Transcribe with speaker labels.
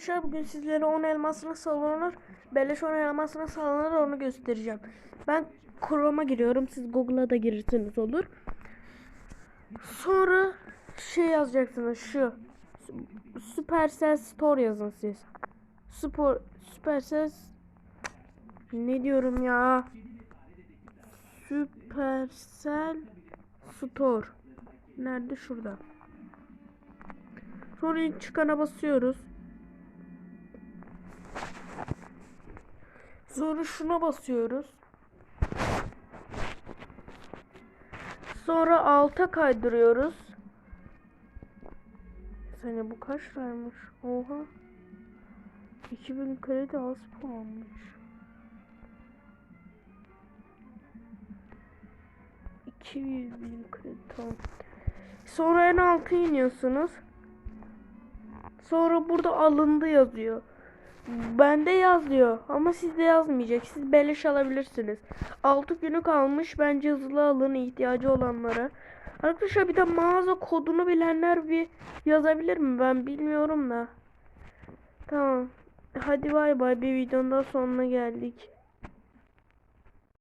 Speaker 1: Arkadaşlar bugün sizlere 10 elmas nasıl alınır, beleş 10 elmas nasıl alınır onu göstereceğim. Ben Chrome'a giriyorum. Siz Google'a da girirseniz olur. Sonra şey yazacaksınız şu. Supercell Store yazın siz. Spor Supercell ne diyorum ya? Supercell Store. Nerede? Şurada. Sonra ilk çıkana basıyoruz. Sonra şuna basıyoruz. Sonra alta kaydırıyoruz. Sene bu kaç liraymış? Oha. 2000 kredi az puanmış. 200 bin kredi tamam. Sonra en alta iniyorsunuz. Sonra burada alındı yazıyor. Bende yazıyor ama sizde yazmayacak. Siz beleş alabilirsiniz. 6 günü kalmış. Bence hızlı alın ihtiyacı olanlara. Arkadaşlar bir de mağaza kodunu bilenler bir yazabilir mi? Ben bilmiyorum da. Tamam. Hadi bay bay bir videonun daha sonuna geldik.